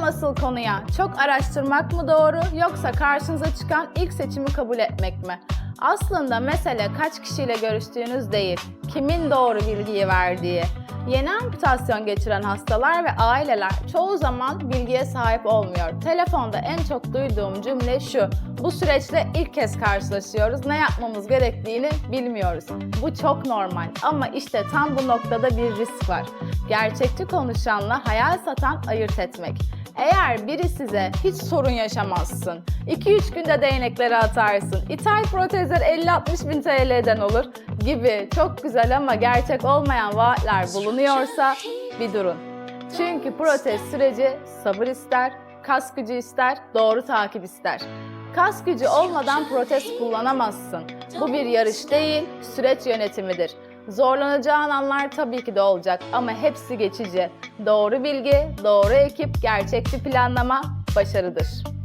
Gelelim asıl konuya. Çok araştırmak mı doğru yoksa karşınıza çıkan ilk seçimi kabul etmek mi? Aslında mesele kaç kişiyle görüştüğünüz değil, kimin doğru bilgiyi verdiği. Yeni amputasyon geçiren hastalar ve aileler çoğu zaman bilgiye sahip olmuyor. Telefonda en çok duyduğum cümle şu, bu süreçle ilk kez karşılaşıyoruz, ne yapmamız gerektiğini bilmiyoruz. Bu çok normal ama işte tam bu noktada bir risk var. Gerçekçi konuşanla hayal satan ayırt etmek. Eğer biri size hiç sorun yaşamazsın, 2-3 günde değnekleri atarsın, ithal protezler 50-60 bin TL'den olur gibi çok güzel ama gerçek olmayan vaatler bulunuyorsa bir durun. Çünkü protez süreci sabır ister, kas gücü ister, doğru takip ister. Kas gücü olmadan protez kullanamazsın. Bu bir yarış değil, süreç yönetimidir. Zorlanacağın anlar tabii ki de olacak ama hepsi geçici. Doğru bilgi, doğru ekip, gerçekçi planlama başarıdır.